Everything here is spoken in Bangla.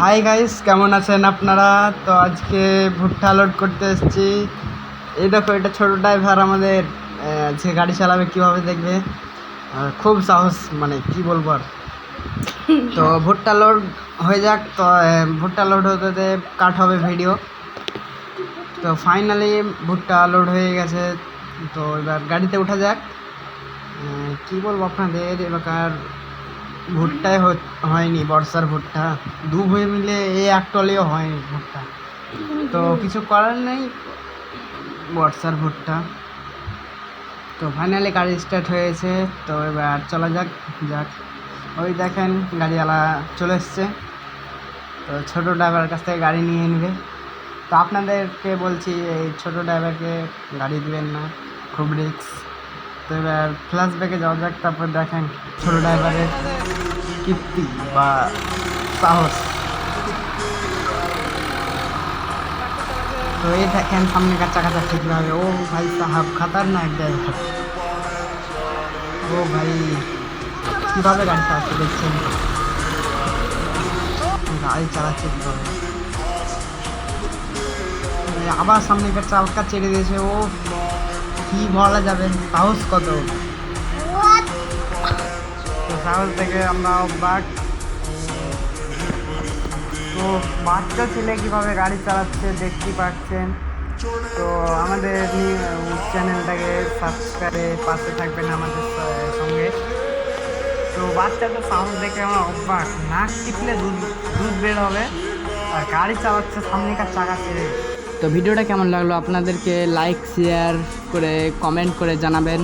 হাই গাইস কেমন আছেন আপনারা? তো আজকে ভুট্টা লোড করতে এসেছি। এই দেখো, এটা ছোট ড্রাইভার আমাদের। যে গাড়ি চালাবে কীভাবে দেখবে? খুব সাহস মানে কি বলব আর। তো ভুট্টা লোড হয়ে যাক, তো ভুট্টা লোড হতে হতে কাট হবে ভিডিও তো ফাইনালি ভুট্টা লোড হয়ে গেছে। তো এবার গাড়িতে ওঠা যাক। কি বলব আপনাদের এবার ভুট্টায় হ- হয়নি, বর্ষার ভুট্টা। দু ভুঁয়ে মিলে এই এক টলেও হয়নি ভুট্টা। তো কিছু করার নেই, বর্ষার ভুট্টা। তো ফাইনালি গাড়ি স্টার্ট হয়েছে, তো এবার চলা যাক যাক। ওই দেখেন গাড়িওয়ালা চলে এসছে। তো ছোটো ড্রাইভারের কাছ থেকে গাড়ি নিয়ে নেবে। তো আপনাদেরকে বলছি, এই ছোটো ড্রাইভারকে গাড়ি দিবেন না, খুব রিক্স তো এবার ফ্ল্যাশ ব্যাকে যাওয়া যাক, তারপর দেখেন ছোটো ড্রাইভারের কীর্তি বা সাহস? তো এই দেখেন, সামনে কার চাকাটা ঠিক হবে ও ভাই সাহাব, খাতারনাক ড্রাইভার ও ভাই, কীভাবে গাড়ি চালাচ্ছে দেখছেন? গাড়ি চালাচ্ছে কীভাবে? আবার সামনে কার চালকা ছেড়ে দিয়েছে। ও কি বলা যাবে? সাহস কত? তো সাহস থেকে আমরা বাঘ তো বাচ্চা ছেলে কীভাবে গাড়ি চালাচ্ছে দেখতে পাচ্ছেন। তো আমাদের চ্যানেলটাকে সাবস্ক্রাইবে পাশে থাকবেন আমাদের সঙ্গে। তো বাচ্চাটা সাউন্ড দেখে আমার অভ্যাস নাক টিপলে দুধ দুধ বের হবে। আর গাড়ি চালাচ্ছে সামনেকার চাকা ছেড়ে। তো ভিডিওটা কেমন লাগল? আপনাদেরকে লাইক শেয়ার করে কমেন্ট করে জানাবেন।